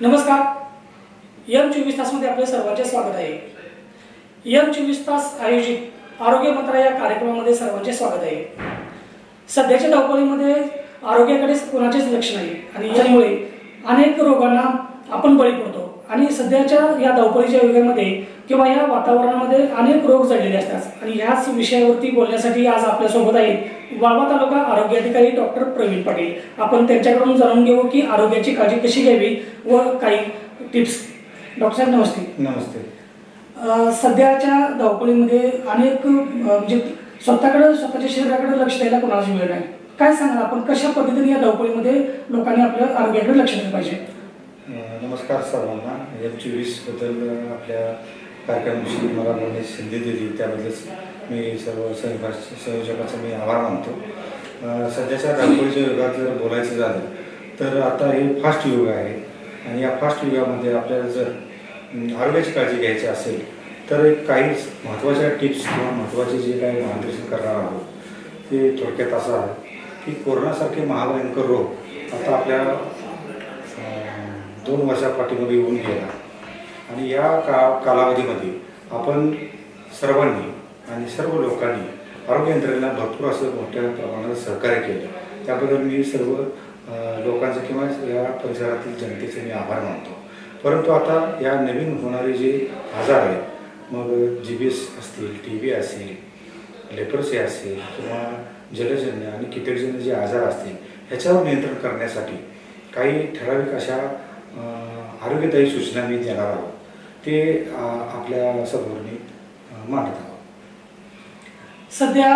नमस्कार. यम चोवीस तासमध्ये आपले सर्वांचे स्वागत आहे. यम चोवीस तास आयोजित आरोग्य मंत्रा या कार्यक्रमामध्ये सर्वांचे स्वागत आहे. सध्याच्या धावपळीमध्ये आरोग्याकडे कोणाचेच लक्ष नाही आणि यामुळे अनेक रोगांना आपण बळी पडतो. आणि सध्याच्या या धावपळीच्या युगामध्ये किंवा या वातावरणामध्ये अनेक रोग जडलेले असतात. आणि ह्याच विषयावरती बोलण्यासाठी आज आपल्यासोबत आहेत वाळवा तालुका आरोग्य अधिकारी डॉक्टर प्रवीण पाटील. आपण त्यांच्याकडून जाणून घेऊ की आरोग्याची काळजी कशी घ्यावी व काही टिप्स. डॉक्टर साहेब नमस्ते. नमस्ते. सध्याच्या धावपळीमध्ये अनेक म्हणजे स्वतःकडे स्वतःच्या शरीराकडे लक्ष द्यायला कोणाची वेळ नाही. काय सांगाल आपण? कशा पद्धतीने या धावपळीमध्ये लोकांनी आपल्या आरोग्याकडे लक्ष दिलं पाहिजे? नमस्कार सर्वांना. एफ चोवीसबद्दल आपल्या कार्यक्रमाविषयी मला बोलण्याची संधी दिली. त्याबद्दल मी सर्व सहभाग संयोजकाचा मी आभार मानतो. सध्याच्या धावपळीच्या युगात जर बोलायचं झालं तर आता हे फास्ट युग आहे. आणि या फास्ट युगामध्ये आपल्याला जर आरोग्याची काळजी घ्यायची असेल तर एक काही महत्त्वाच्या टिप्स किंवा महत्त्वाचे जे काही मार्गदर्शन करणार आहोत ते थोडक्यात असं आहे की कोरोनासारखे महाभयंकर रोग आता आपल्या दोन वर्षापाठीमध्ये होऊन गेला. आणि या का कालावधीमध्ये आपण सर्वांनी आणि सर्व लोकांनी आरोग्य यंत्रणेला भरपूर असं मोठ्या प्रमाणात सहकार्य केलं. त्याबद्दल मी सर्व लोकांचं किंवा या परिसरातील जनतेचे मी आभार मानतो. परंतु आता या नवीन होणारे जे आजार आहेत मग जी बी एस असतील टी बी असेल लेप्रसी असेल किंवा जलजन्य आणि कीटकजन्य जे आजार असतील ह्याच्यावर नियंत्रण करण्यासाठी काही ठराविक अशा आरोग्यदायी सूचना मी देणार आहोत. ते आपल्या अं, मांडत आहोत. सध्या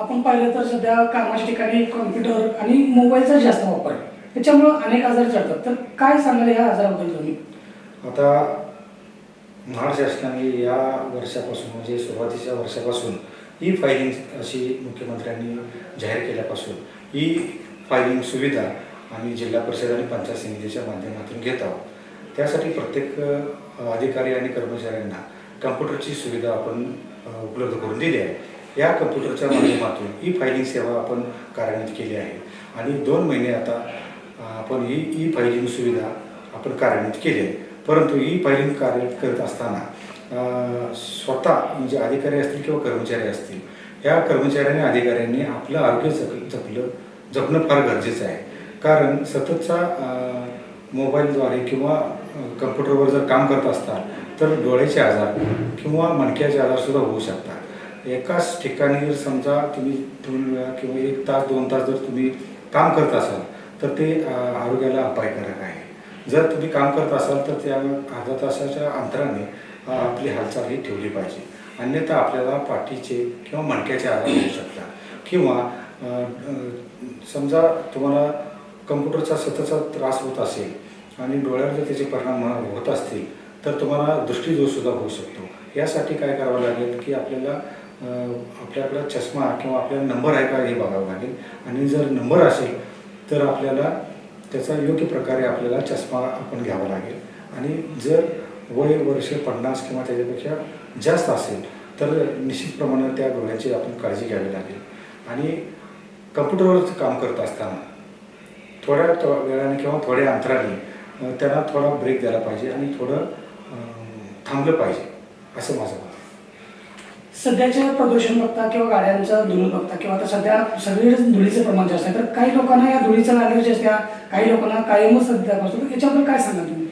आपण पाहिलं तर सध्या कामाच्या ठिकाणी कॉम्प्युटर आणि मोबाईलचा जास्त वापर आहे. त्याच्यामुळं अनेक आजार चढतात तर काय सांगाल या आजाराबद्दल तुम्ही? आता महाराष्ट्र शासनाने या वर्षापासून म्हणजे सुरुवातीच्या वर्षापासून ई फायलिंग अशी मुख्यमंत्र्यांनी जाहीर केल्यापासून ई फायलिंग सुविधा आम्ही जिल्हा परिषद आणि पंचायत समितीच्या माध्यमातून घेत आहोत. त्यासाठी प्रत्येक अधिकारी आणि कर्मचाऱ्यांना कम्प्युटरची सुविधा आपण उपलब्ध करून दिली आहे. या कम्प्युटरच्या माध्यमातून ई फायलिंग सेवा आपण कार्यान्वित केली आहे. आणि दोन महिने आता आपण ही ई फायलिंग सुविधा आपण कार्यान्वित केली आहे. परंतु ई फायलिंग कार्य करत असताना स्वतः म्हणजे अधिकारी असतील किंवा कर्मचारी असतील या कर्मचाऱ्यांनी अधिकाऱ्यांनी आपलं आरोग्य जप जपलं जपणं फार गरजेचं आहे. कारण सततचा मोबाईलद्वारे किंवा कम्प्युटरवर जर काम करत असताल तर डोळ्याचे आजार किंवा मणक्याचे आजारसुद्धा होऊ शकतात. एकाच ठिकाणी जर समजा तुम्ही दोन वेळा किंवा एक तास दोन तास जर तुम्ही काम करत असाल तर ते आरोग्याला अपायकारक आहे. जर तुम्ही काम करत असाल तर त्या अर्धा तासाच्या अंतराने आपली हालचाल ही ठेवली पाहिजे. अन्यथा आपल्याला पाठीचे किंवा मणक्याचे आजार होऊ शकतात. किंवा समजा तुम्हाला कम्प्युटरचा सततचा त्रास होत असेल आणि डोळ्यावर जर त्याचे परिणाम होत असतील तर तुम्हाला दृष्टीदोषसुद्धा होऊ शकतो. यासाठी काय करावं लागेल की आपल्याला आपल्याकडं चष्मा किंवा आपल्याला नंबर आहे का हे बघावं लागेल. आणि जर नंबर असेल तर आपल्याला त्याचा योग्य प्रकारे आपल्याला चष्मा आपण घ्यावा लागेल. आणि जर वय वर्ष पन्नास किंवा त्याच्यापेक्षा जास्त असेल तर निश्चित प्रमाणात त्या डोळ्याची आपण काळजी घ्यावी लागेल. आणि कम्प्युटरवर काम करत असताना थोड्या वेळाने किंवा थोड्या अंतराने त्यांना थोडा ब्रेक द्यायला पाहिजे आणि थोडं थांबलं पाहिजे असं माझं मत आहे. सध्याच्या प्रदूषण बघता किंवा गाड्यांचं धूळ बघता किंवा आता सध्या सगळीकडे धुळीचं प्रमाण जास्त आहे तर काही लोकांना या धुळीचा लागेल असत्या काही लोकांना कायमच सध्या पासून याच्याबद्दल काय सांगाल तुम्ही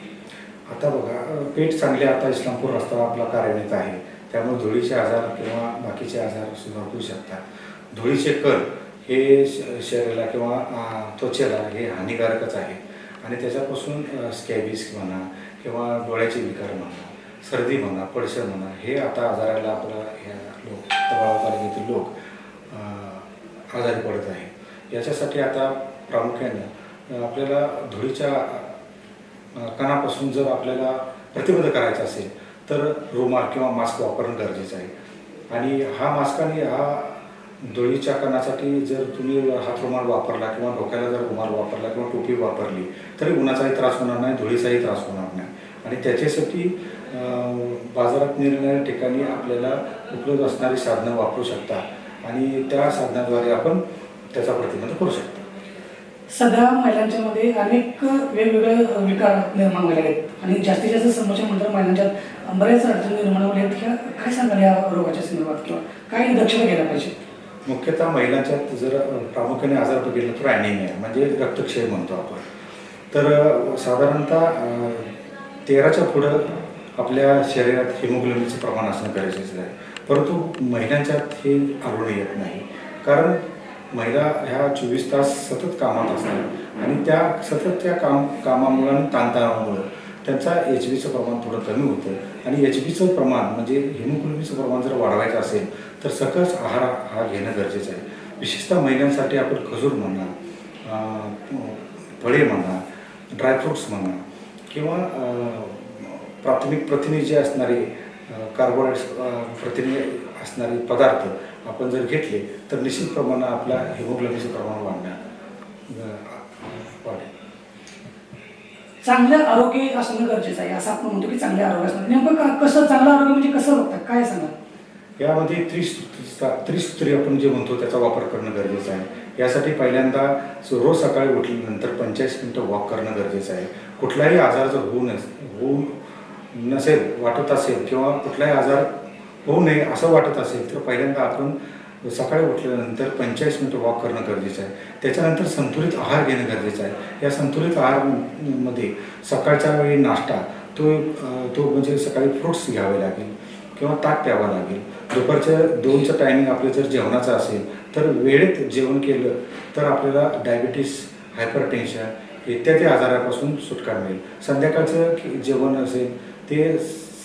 आता बघा पेठ चांगले आता इस्लामपूर रस्ता आपला कार्यान्वित आहे त्यामुळे धुळीचे आजार किंवा बाकीचे आजार सुद्धा होऊ शकतात धुळीचे कण हे श- शरीराला किंवा त्वचेला हे हानिकारकच आहे. आणि त्याच्यापासून स्कॅबिस म्हणा किंवा डोळ्याचे विकार म्हणा सर्दी म्हणा पडसर म्हणा हे आता आजाराला आपला ह्या लोक तळाव तालुक्यातील लोक आजारी पडत आहे. याच्यासाठी आता प्रामुख्याने आपल्याला धुळीच्या कणापासून जर आपल्याला प्रतिबंध करायचा असेल तर रुमाल किंवा मास्क वापरणं गरजेचं आहे. आणि हा मास्क आणि हा धुळीच्या कणासाठी जर तुम्ही हात रुमाल वापरला किंवा डोक्याला जर रुमाल वापरला किंवा टोपी वापरली तरी उन्हाचाही त्रास होणार नाही धुळीचाही त्रास होणार नाही. आणि त्याच्यासाठी बाजारात निरनिराळ्या ठिकाणी आपल्याला उपलब्ध असणारी साधनं वापरू शकता. आणि त्या साधनाद्वारे आपण त्याचा प्रतिबंध करू शकतो. सध्या महिलांच्यामध्ये अनेक वेगवेगळे विकार निर्माण झाले आहेत. आणि जास्तीत जास्त समस्या म्हणतात महिलांच्यात बऱ्याच अडचणी निर्माण झाल्या आहेत. किंवा काय सांगाल या रोगाच्या संदर्भात किंवा काय दक्षता घ्यायला पाहिजे? मुख्यतः महिलांच्यात जर प्रामुख्याने आजार बघितलं तर ॲनिमिया म्हणजे रक्तक्षय म्हणतो आपण. तर साधारणतः तेराच्या पुढं आपल्या शरीरात हिमोग्लोबिनचं प्रमाण असणं गरजेचं आहे. परंतु महिलांच्यात हे आढळून येत नाही. कारण महिला ह्या चोवीस तास सतत कामात असतात आणि त्या सतत त्या काम कामामुळं आणि ताणतणावामुळं त्यांचा एच बीचं प्रमाण थोडं कमी होतं. आणि एच बीचं प्रमाण म्हणजे हिमोग्लोबीचं प्रमाण जर वाढवायचं असेल तर सकस आहार हा घेणं गरजेचं आहे. विशेषतः महिलांसाठी आपण खजूर म्हणा फळे म्हणा ड्रायफ्रुट्स म्हणा किंवा प्राथमिक प्रथिने जे असणारे कार्बोहायड्रेट्स प्रथिने असणारे पदार्थ आपण जर घेतले तर निश्चित प्रमाणात आपला हिमोग्लोबिनचं प्रमाण वाढणार वाढेल. चांगलं आरोग्य असणं गरजेचं आहे असं आपण म्हणतो की चांगलं आरोग्य असणं. नेमकं का कसं चांगलं आरोग्य म्हणजे कसं बघतात? काय सांगा यामध्ये त्रिसूत्री त्रिसूत्री आपण जे म्हणतो त्याचा वापर करणं गरजेचं आहे. यासाठी पहिल्यांदा स- रोज सकाळी उठल्यानंतर पंचेचाळीस मिनटं वॉक करणं गरजेचं आहे. कुठलाही आजार जर होऊ नस होऊ नसेल वाटत असेल किंवा कुठलाही आजार होऊ नये असं वाटत असेल तर पहिल्यांदा आपण सकाळी उठल्यानंतर पंचेचाळीस मिनटं वॉक करणं गरजेचं आहे. त्याच्यानंतर संतुलित आहार घेणं गरजेचं आहे. या संतुलित आहारमध्ये सकाळच्या वेळी नाश्ता तो तो म्हणजे सकाळी फ्रुट्स घ्यावे लागेल किंवा ताक प्यावं लागेल. दुपारच्या दोनचं टायमिंग आपलं जर जेवणाचं असेल तर वेळेत जेवण केलं तर आपल्याला डायबिटीस हायपर टेन्शन इत्यादी आजारापासून सुटका मिळेल. संध्याकाळचं जेवण असेल ते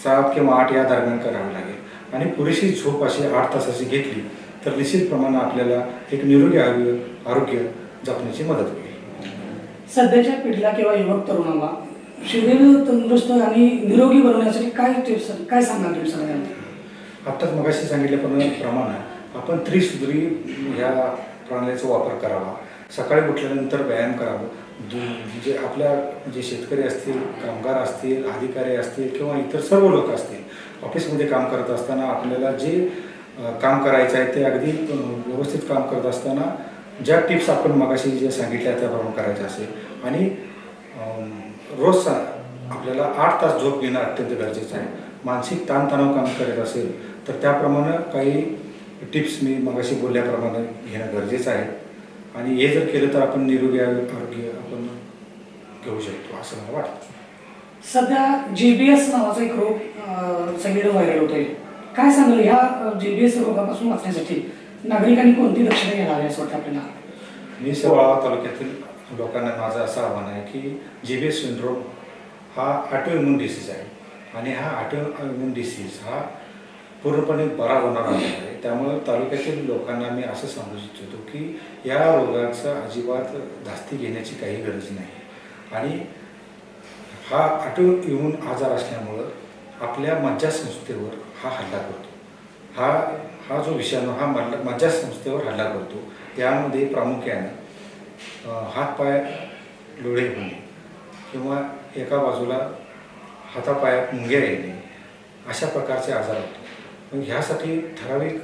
सात किंवा आठ या दरम्यान करावं लागेल. आणि पुरेशी झोप अशी आठ तासाची घेतली तर निश्चित प्रमाणात आपल्याला एक निरोगी आरोग्य आरोग्य जपण्याची मदत होईल. सध्याच्या पिढीला किंवा युवक तरुणाला शरीर तंदुरुस्त आणि निरोगी बनवण्यासाठी काय टिप्स काय सांगाल सगळ्यांना? आत्ताच मगाशी सांगितल्याप्रमाणे प्रमाणे आपण त्रिसूत्री ह्या प्रणालीचा वापर करावा. सकाळी उठल्यानंतर व्यायाम करावा. दु म्हणजे आपल्या जे शेतकरी असतील कामगार असतील अधिकारी असतील किंवा इतर सर्व लोक असतील ऑफिसमध्ये काम करत असताना आपल्याला जे काम करायचं आहे ते अगदी व्यवस्थित काम करत असताना ज्या टिप्स आपण मगाशी ज्या सांगितल्या त्याप्रमाणे करायचं असेल. आणि रोज सा आपल्याला आठ तास झोप घेणं अत्यंत गरजेचं आहे. मानसिक ताणतणाव काम करत असेल तर त्याप्रमाणे काही टिप्स मी मगाशी बोलल्याप्रमाणे घेणं गरजेचं आहे. आणि हे जर केलं तर आपण निरोगी आरोग्य आपण घेऊ शकतो असं मला वाटतं. सध्या जी बी एस नावाचा एक रोग अं, सगळीकडे व्हायरल होतोय. काय सांगाल ह्या जीबीएस रोगापासून वाचण्यासाठी नागरिकांनी कोणती दक्षता घ्यावी असं वाटतं आपल्याला? मी सेवा तालुक्यातील लोकांना माझं असं आव्हान आहे की जी बी एस सिंड्रोम हा ऑटो इम्युन डिसीज आहे आणि हा ऑटो इम्युन डिसीज हा पूर्णपणे बरा होणार आहे. त्यामुळे तालुक्यातील लोकांना मी असं सांगू इच्छितो की या रोगाचा अजिबात धास्ती घेण्याची काही गरज नाही. आणि हा ऑटो इम्युन आजार असल्यामुळं आपल्या मज्जासंस्थेवर हा हल्ला करतो. हा हा जो विषाणू हा मल्ला मज्जासंस्थेवर हल्ला करतो. त्यामध्ये प्रामुख्याने हातपाय लोळे होणे किंवा एका बाजूला हातापायात मुंग्या येणे अशा प्रकारचे आजार होतो मग ह्यासाठी ठराविक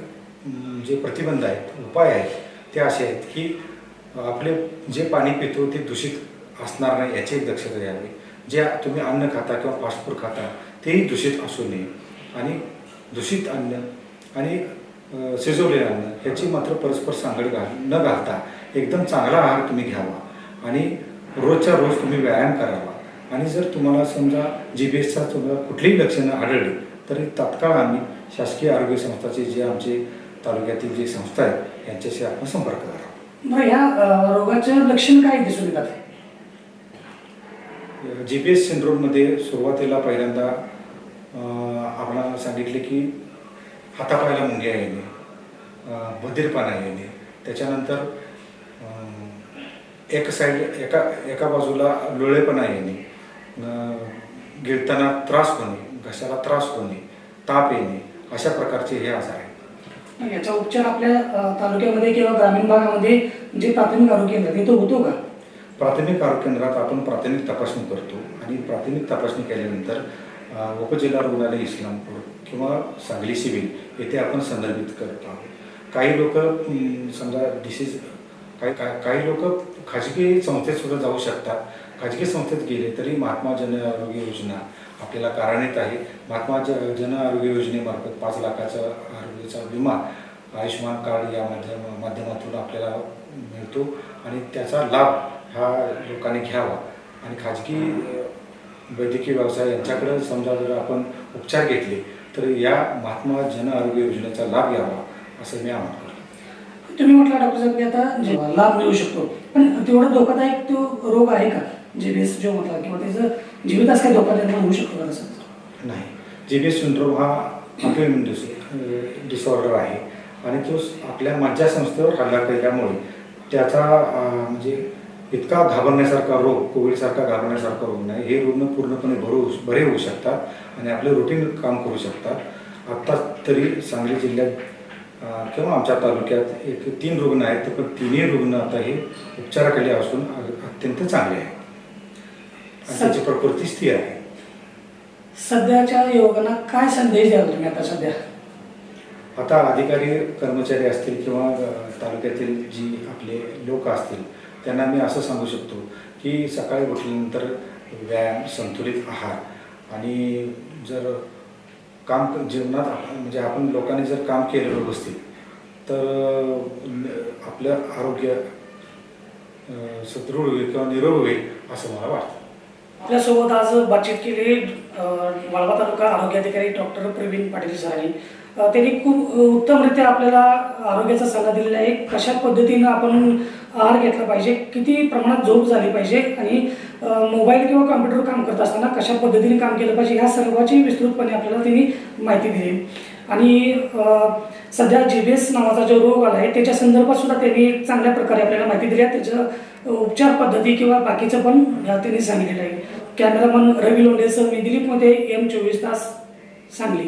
जे प्रतिबंध आहेत उपाय आहेत ते असे आहेत की आपले जे पाणी पितो ते दूषित असणार नाही याची एक दक्षता घ्यावी जे तुम्ही अन्न खाता किंवा फास्ट फूड खाता तेही दूषित असू नये. आणि दूषित अन्न आणि शिजवलेलं अन्न ह्याची मात्र परस्पर सांगड घाल न घालता एकदम चांगला आहार तुम्ही घ्यावा. आणि रोजच्या रोज तुम्ही व्यायाम करावा. आणि जर तुम्हाला समजा जी बी एसचा तुम्हाला कुठलीही लक्षणं आढळली तरी तात्काळ आम्ही शासकीय आरोग्य संस्थाचे जे आमचे तालुक्यातील जे संस्था आहेत यांच्याशी आपण संपर्क करावा. बरं ह्या रोगाचे लक्षण काय दिसून येतात? जी बी एस सिंड्रोममध्ये सुरुवातीला पहिल्यांदा आपण सांगितले की हातापायाला मुंग्या येणे बधीरपणा येणे. त्याच्यानंतर एक साईड एका एका बाजूला लोळेपणा येणे गिळताना त्रास होणे घशाला त्रास होणे ताप येणे अशा प्रकारचे हे आजार आहेत. याचा उपचार आपल्या तालुक्यामध्ये किंवा ग्रामीण भागामध्ये जे प्राथमिक आरोग्य केंद्र तिथं होतो का? प्राथमिक आरोग्य केंद्रात आपण प्राथमिक तपासणी करतो आणि प्राथमिक तपासणी केल्यानंतर उपजिल्हा रुग्णालय इस्लामपूर किंवा सांगली सिव्हिल येथे आपण संदर्भित करतो. आहोत काही लोक समजा डिसीज काही काही- काही लोक खाजगी संस्थेत सुद्धा जाऊ शकतात. खाजगी संस्थेत गेले तरी महात्मा जन आरोग्य योजना आपल्याला कारणीत आहे. महात्मा ज जन आरोग्य योजनेमार्फत पाच लाखाचा आरोग्याचा विमा आयुष्यमान कार्ड या माध्यम माध्यमातून आपल्याला मिळतो आणि त्याचा लाभ ह्या लोकांनी घ्यावा. आणि खाजगी वैद्यकीय व्यवसाय यांच्याकडे समजा जर आपण उपचार घेतले तर या महात्मा जन आरोग्य योजनेचा लाभ घ्यावा असं मी आवाहन करतो. तुम्ही म्हटलं डॉक्टर साहेब की आता लाभ मिळू शकतो. पण तेवढा धोकादायक तो रोग आहे का? जे बेस जो म्हटला किंवा त्याचं जीवितास काही धोका निर्माण होऊ शकतो का तसं? नाही. जी बी एस सिंड्रोम हा डिस डिसऑर्डर आहे. आणि तो आपल्या मज्जासंस्थेवर हल्ला केल्यामुळे त्याचा म्हणजे इतका घाबरण्यासारखा रोग कोविडसारखा घाबरण्यासारखा रोग नाही. हे रुग्ण पूर्णपणे बरे होऊ बरे होऊ शकतात आणि आपले रुटीन काम करू शकतात. आत्ता तरी सांगली जिल्ह्यात किंवा आमच्या तालुक्यात एक तीन रुग्ण आहेत पण तिन्ही रुग्ण आता हे उपचाराखाली असून अत्यंत चांगले आहेत. आणि त्याची प्रकृती स्थिर आहे. सध्याच्या युवकांना काय संदेश द्याल तुम्ही आता सध्या? आता अधिकारी कर्मचारी असतील किंवा तालुक्यातील जी आपले लोक असतील त्यांना मी असं सांगू शकतो की सकाळी उठल्यानंतर व्यायाम संतुलित आहार आणि जर काम जीवनात म्हणजे आपण लोकांनी जर काम केलं व्यवस्थित तर आपलं आरोग्य सदृढ होईल किंवा निरोग होईल असं मला वाटतं. आपल्यासोबत आज बातचीत केली वाळवा तालुका आरोग्य अधिकारी डॉक्टर प्रवीण पाटील सरांनी. त्यांनी खूप उत्तमरित्या आपल्याला आरोग्याचा सल्ला दिलेला आहे. कशा पद्धतीनं आपण आहार घेतला पाहिजे किती प्रमाणात झोप झाली पाहिजे आणि मोबाईल किंवा कॉम्प्युटर काम करत असताना कशा पद्धतीने काम केलं पाहिजे ह्या सर्वाची विस्तृतपणे आपल्याला त्यांनी माहिती दिली. आणि सध्या जे बी एस नावाचा जो रोग आला आहे त्याच्या संदर्भात सुद्धा त्यांनी चांगल्या प्रकारे आपल्याला माहिती दिली आहे. त्याचं उपचार पद्धती किंवा बाकीचं पण त्यांनी सांगितलेलं आहे. कॅमेरामन रवी लोंढेसह मी दिलीपमध्ये एम चोवीस तास सांगली.